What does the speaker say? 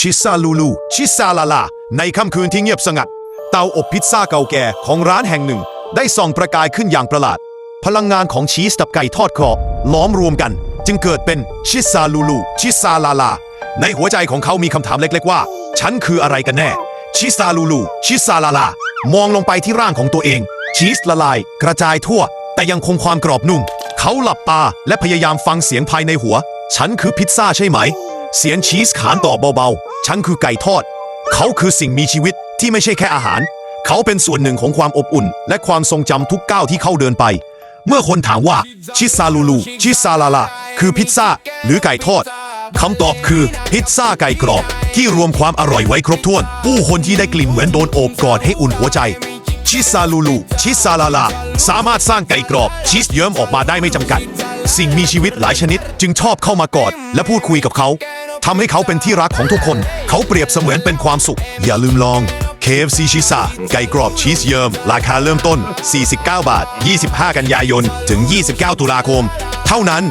ชิซาลูลู ชิซาลาลา ในค่ำคืนที่เงียบสงัด เตาอบพิซซ่าเก่าแก่ของร้านแห่งหนึ่ง ได้ส่องประกายขึ้นอย่างประหลาด พลังงานของชีสกับไก่ทอดกรอบล้อมรวมกัน จึงเกิดเป็นชิซาลูลู ชิซาลาลา ในหัวใจของเขามีคำถามเล็กๆว่า ฉันคืออะไรกันแน่ ชิซาลูลู ชิซาลาลา มองลงไปที่ร่างของตัวเอง ชีสละลาย กระจายทั่ว แต่ยังคงความกรอบนุ่ม เขาหลับตาและพยายามฟังเสียงภายในหัว ฉันคือพิซซ่าใช่ไหม เสียงชีสขานตอบเบาๆ ฉันคือไก่ทอด เขาคือสิ่งมีชีวิตที่ไม่ใช่แค่อาหาร เขาเป็นส่วนหนึ่งของความอบอุ่น และความทรงจำทุกก้าวที่เขาเดินไป เมื่อคนถามว่าชิซาลูลู ชิซาลาลา คือพิซซ่า หรือไก่ทอดคำตอบคือพิซซ่าไก่กรอบ ที่รวมความอร่อยไว้ครบถ้วน ผู้คนที่ได้กลิ่นเหมือนโดนโอบกอดให้อุ่นหัวใจ ชิซาลูลู ชิซาลาลา สามารถสร้างไก่กรอบ ชีสเยิ้มออกมาได้ไม่จำกัด สิ่งมีชีวิตหลายชนิด จึงชอบเข้ามากอด และพูดคุยกับเขา ทำให้เขาเป็นที่รักของทุกคน เขาเปรียบเสมือนเป็นความสุข อย่าลืมลอง KFC ชิซาไก่กรอบชีสเยิ้มราคาเริ่มต้น 49 บาท 25 กันยายน ถึง 29 ตุลาคม เท่านั้น